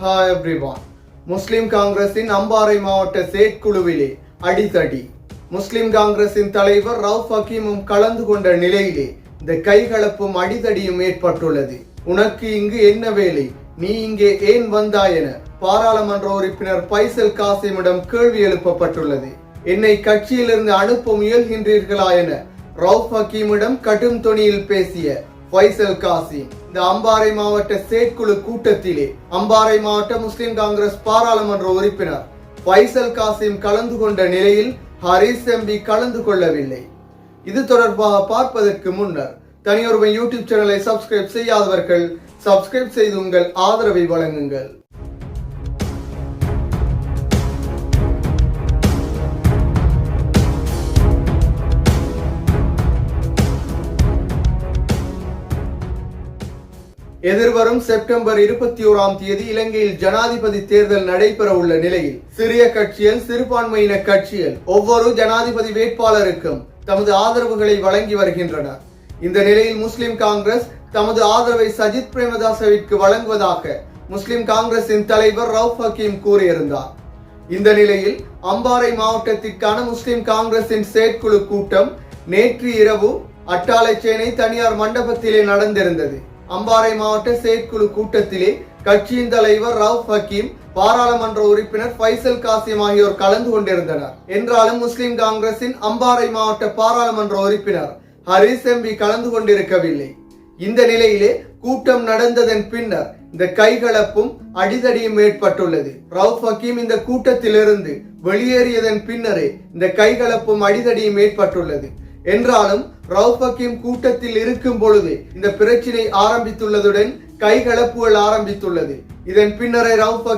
Hi everyone முஸ்லிம் காங்கிரசின் அம்பாறை மாவட்ட செயற்குழுவிலே அடிதடி முஸ்லிம் காங்கிரசின் தலைவர் ரவுப் ஹக்கீமும் கலந்து கொண்ட நிலையிலே இந்த கைகலப்பும் அடிதடியும் ஏற்பட்டுள்ளது உனக்கு இங்கு என்ன வேலை நீ இங்கே ஏன் வந்தாய் என பாராளுமன்ற உறுப்பினர் பைசல் காசிமிடம் கேள்வி எழுப்பப்பட்டுள்ளது என்னை கட்சியிலிருந்து அனுப்ப முயல்கின்றீர்களா என ரவுப் ஹக்கீமிடம் கடும் தொனியில் பேசிய ஃபைசல் காசிம் இந்த அம்பாறை மாவட்ட செயற்குழு கூட்டத்திலே அம்பாறை மாவட்ட முஸ்லிம் காங்கிரஸ் பாராளுமன்ற உறுப்பினர் பைசல் காசிம் கலந்து கொண்ட நிலையில் ஹரிஸ் எம்பி கலந்து கொள்ளவில்லை. இது தொடர்பாக பார்ப்பதற்கு முன்னர் தனியொருவன் யூடியூப் சேனலை சப்ஸ்கிரைப் செய்யாதவர்கள் சப்ஸ்கிரைப் செய்து உங்கள் ஆதரவை வழங்குங்கள். எதிர்வரும் செப்டம்பர் இருபத்தி ஓராம் தேதி இலங்கையில் ஜனாதிபதி தேர்தல் நடைபெற உள்ள நிலையில் சிறிய கட்சிகள் சிறுபான்மையின கட்சிகள் ஒவ்வொரு ஜனாதிபதி வேட்பாளருக்கும் தமது ஆதரவுகளை வழங்கி வருகின்றனர். இந்த நிலையில் முஸ்லிம் காங்கிரஸ் தமது ஆதரவை சஜித் பிரேமதாசவிற்கு வழங்குவதாக முஸ்லிம் காங்கிரசின் தலைவர் ரவுப் ஹக்கீம் கூறியிருந்தார். இந்த நிலையில் அம்பாறை மாவட்டத்திற்கான முஸ்லிம் காங்கிரசின் செயற்குழு கூட்டம் நேற்று இரவு அட்டாளைச்சேனை தனியார் மண்டபத்திலே நடந்திருந்தது. அம்பாறை மாவட்ட செயற்குழு கூட்டத்திலே கட்சியின் தலைவர் ரவுப் ஹக்கீம் பாராளுமன்ற உறுப்பினர் ஃபைசல் காசிம் ஆகியோர் கலந்து கொண்டிருந்தனர். என்றாலும் முஸ்லிம் காங்கிரசின் அம்பாறை மாவட்ட பாராளுமன்ற உறுப்பினர் ஹரிஸ் எம்பி கலந்து கொண்டிருக்கவில்லை. இந்த நிலையிலே கூட்டம் நடந்ததன் பின்னர் இந்த கைகலப்பும் அடிதடியும் ஏற்பட்டுள்ளது. ரவுப் ஹக்கீம் இந்த கூட்டத்திலிருந்து வெளியேறியதன் பின்னரே இந்த கைகலப்பும் அடிதடியும் ஏற்பட்டுள்ளது. என்றாலும் ரவுபக்கிம் கூட்டத்தில் இருக்கும் பொழுது இந்த பிரச்சினை ஆரம்பித்துள்ளதுடன் கைகலப்புகள் ஆரம்பித்துள்ளது. இதன் பின்னரே ரவுப்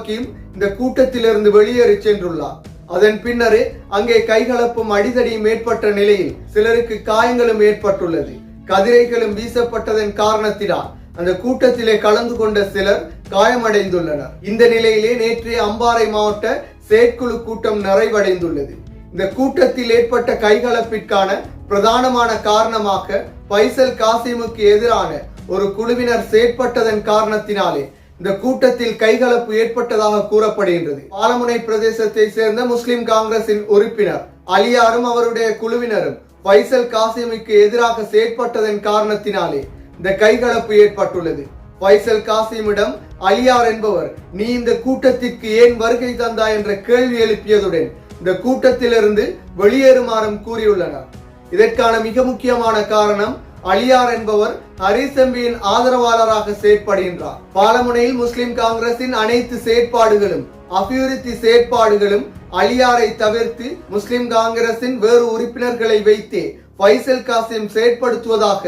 இந்த கூட்டத்திலிருந்து வெளியேறி சென்றுள்ளார். அதன் பின்னரே அங்கே கைகலப்பும் அடிதடியும் ஏற்பட்ட நிலையில் சிலருக்கு காயங்களும் ஏற்பட்டுள்ளது. கதிரைகளும் வீசப்பட்டதன் காரணத்தினால் அந்த கூட்டத்திலே கலந்து கொண்ட சிலர் காயமடைந்துள்ளனர். இந்த நிலையிலே நேற்றைய அம்பாறை மாவட்ட செயற்குழு கூட்டம் நிறைவடைந்துள்ளது. இந்த கூட்டத்தில் ஏற்பட்ட கைகலப்பிற்கான பிரதானமான காரணமாக பைசல் காசிமுக்கு எதிரான ஒரு குழுவினர் செயற்பட்டதன் காரணத்தினாலே இந்த கூட்டத்தில் கைகலப்பு ஏற்பட்டதாக கூறப்படுகின்றது. பாலமுனை பிரதேசத்தை சேர்ந்த முஸ்லிம் காங்கிரசின் உறுப்பினர் அலியாரும் அவருடைய குழுவினரும் பைசல் காசிமுக்கு எதிராக செயற்பட்டதன் காரணத்தினாலே இந்த கைகலப்பு ஏற்பட்டுள்ளது. பைசல் காசிமிடம் அலியார் என்பவர் நீ இந்த கூட்டத்திற்கு ஏன் வருகை தந்தாய்? என்ற கேள்வி எழுப்பியதுடன் இந்த கூட்டத்திலிருந்து வெளியேறுமாறும் கூறியுள்ளனர். இதற்கான மிக முக்கியமான காரணம் அலியார் என்பவர் ஹரிசம்பியின் ஆதரவாளராக செயற்படுகின்றார். பாலமுனையில் முஸ்லிம் காங்கிரசின் அனைத்து செயற்பாடுகளும் அபிவிருத்தி செயற்பாடுகளும் அலியாரை தவிர்த்து முஸ்லிம் காங்கிரசின் வேறு உறுப்பினர்களை வைத்தே ஃபைசல் காசிம் செயற்படுத்துவதாக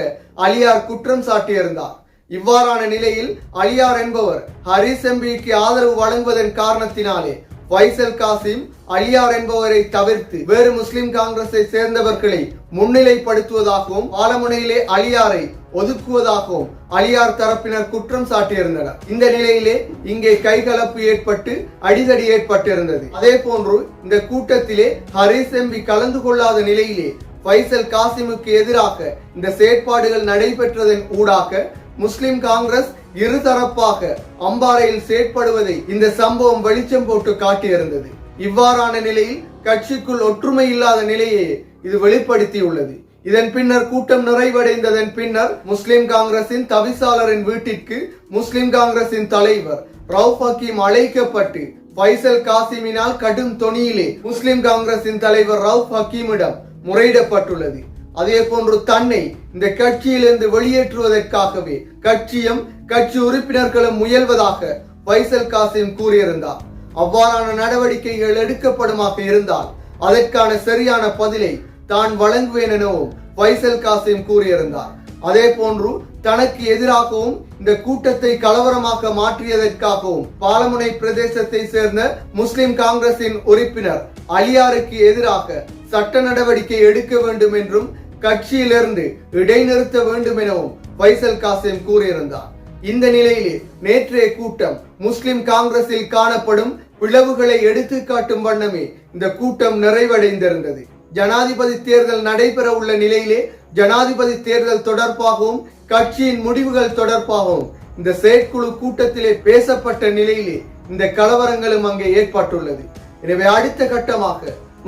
அலியார் குற்றம் சாட்டியிருந்தார். இவ்வாறான நிலையில் அலியார் என்பவர் ஹரிசம்பிக்கு ஆதரவு வழங்குவதன் காரணத்தினாலே வைசல் காசிம் அலியார் என்பவரை தவிர்த்து வேறு முஸ்லிம் காங்கிரஸை சேர்ந்தவர்களை முன்னிலைப்படுத்துவதாகவும் ஆலமுனையிலே அலியாரை ஒதுக்குவதாகவும் அலியார் தரப்பினர் குற்றம் சாட்டியிருந்தனர். இந்த நிலையிலே இங்கே கைகலப்பு ஏற்பட்டு அடிதடி ஏற்பட்டிருந்தது. அதே போன்று இந்த கூட்டத்திலே ஹரிஸ் எம்பி கலந்து கொள்ளாத நிலையிலே பைசல் காசிமுக்கு எதிராக இந்த செயற்பாடுகள் நடைபெற்றதன் ஊடாக முஸ்லிம் காங்கிரஸ் இருதரப்பாக அம்பாறையில் செயற்படுவதை இந்த சம்பவம் வெளிச்சம் போட்டு காட்டியிருந்தது. இவ்வாறான நிலையில் கட்சிக்குள் ஒற்றுமை இல்லாத நிலையை இது வெளிப்படுத்தியுள்ளது. இதன் பின்னர் கூட்டம் நிறைவடைந்ததன் பின்னர் முஸ்லிம் காங்கிரசின் தவிசாளரின் வீட்டிற்கு முஸ்லிம் காங்கிரசின் தலைவர் ரவுப் ஹக்கீம் அழைக்கப்பட்டு பைசல் காசிமினால் கடும் தொனியிலே முஸ்லிம் காங்கிரசின் தலைவர் ரவுப் ஹக்கீமிடம் முறையிடப்பட்டுள்ளது. அதே போன்று தன்னை இந்த கட்சியிலிருந்து வெளியேற்றுவதற்காகவே கட்சியும் கட்சி உறுப்பினர்களும் முயல்வதாக பைசல் காசிம் கூறியிருந்தார். அவ்வாறான நடவடிக்கைகள் எடுக்கப்படுமாக இருந்தால் அதற்கான சரியான பதிலை தான் வழங்குவேன் எனவும் பைசல் காசிம் கூறியிருந்தார். அதே போன்று தனக்கு எதிராகவும் இந்த கூட்டத்தை கலவரமாக மாற்றியதற்காகவும் பாலமுனை பிரதேசத்தை சேர்ந்த முஸ்லிம் காங்கிரசின் உறுப்பினர் அலியாருக்கு எதிராக சட்ட நடவடிக்கை எடுக்க வேண்டும் என்றும் கட்சியிலிருந்து இடைநிறுத்த வேண்டும் எனவும் பைசல் காசிம் கூறியிருந்தார். இந்த நிலையிலே நேற்றைய கூட்டம் முஸ்லிம் காங்கிரஸில் காணப்படும் பிளவுகளை எடுத்து காட்டும் வண்ணமே இந்த கூட்டம் நிறைவடைந்திருந்தது. ஜனாதிபதி தேர்தல் நடைபெற உள்ள நிலையிலே ஜனாதிபதி தேர்தல் தொடர்பாகவும் கட்சியின் முடிவுகள் தொடர்பாகவும் இந்த செயற்குழு கூட்டத்திலே பேசப்பட்ட நிலையிலே இந்த கலவரங்களும் அங்கே ஏற்பட்டுள்ளது. எனவே அடுத்த கட்டமாக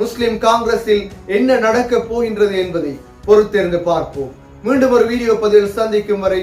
முஸ்லிம் காங்கிரஸில் என்ன நடக்க போகின்றது என்பதை பொறுத்தேர்ந்து பார்ப்போம். மீண்டும் ஒரு வீடியோ பதிவில் சந்திக்கும் வரை